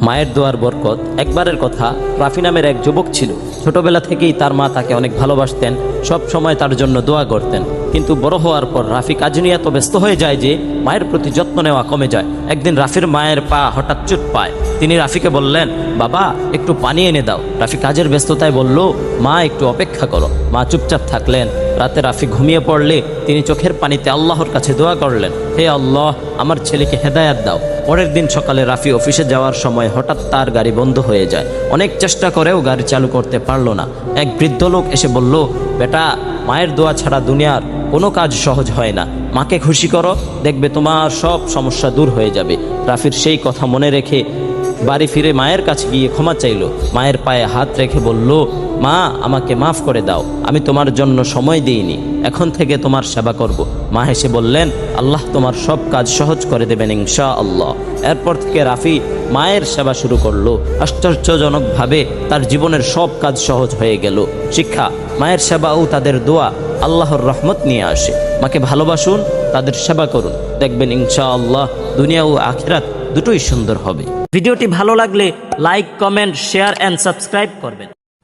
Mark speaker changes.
Speaker 1: মায়ের দোয়ার বরকত একবারের কথা, রাফি নামের এক যুবক ছিল। ছোটবেলা থেকেই তার মা তাকে অনেক ভালোবাসতেন, সব সময় তার জন্য দোয়া করতেন। কিন্তু বড় হওয়ার পর রাফি কাজ নিয়ে এত ব্যস্ত হয়ে যায় যে মায়ের প্রতি যত্ন নেওয়া কমে যায়। একদিন রাফির মায়ের পা হঠাৎ চুট পায়। তিনি রাফিকে বললেন, বাবা, একটু পানি এনে দাও। রাফি কাজের ব্যস্ততায় বলল, মা, একটু অপেক্ষা করো। মা চুপচাপ থাকলেন। রাতে রাফি ঘুমিয়ে পড়লে তিনি চোখের পানিতে আল্লাহর কাছে দোয়া করলেন, হে আল্লাহ, আমার ছেলেকে হেদায়াত দাও। পরের দিন সকালে রাফি অফিসে যাওয়ার সময় হঠাৎ তার গাড়ি বন্ধ হয়ে যায়। অনেক চেষ্টা করেও গাড়ি চালু করতে পারল না। এক বৃদ্ধ লোক এসে বলল, বেটা, মায়ের দোয়া ছাড়া দুনিয়ার কোনো কাজ সহজ হয় না। মাকে খুশি করো, দেখবে তোমার সব সমস্যা দূর হয়ে যাবে। রাফির সেই কথা মনে রেখে বাড়ি ফিরে মায়ের কাছে গিয়ে ক্ষমা চাইল। মায়ের পায়ে হাত রেখে বলল, মা, আমাকে মাফ করে দাও। আমি তোমার জন্য সময় দিইনি। এখন থেকে তোমার সেবা করব। মা হেসে বললেন, আল্লাহ তোমার সব কাজ সহজ করে দেবেন ইনশা আল্লাহ এরপর থেকে রাফি মায়ের সেবা শুরু করল। আশ্চর্যজনকভাবে তার জীবনের সব কাজ সহজ হয়ে গেল। শিক্ষা, মায়ের সেবা ও তাদের দোয়া আল্লাহর রহমত নিয়ে আসে। মাকে ভালোবাসুন, তাদের সেবা করুন। দেখবেন ইনশা আল্লাহ দুনিয়া ও আখিরাত দুটোই সুন্দর হবে। ভিডিওটি ভালো লাগলে like comment share and subscribe করবেন।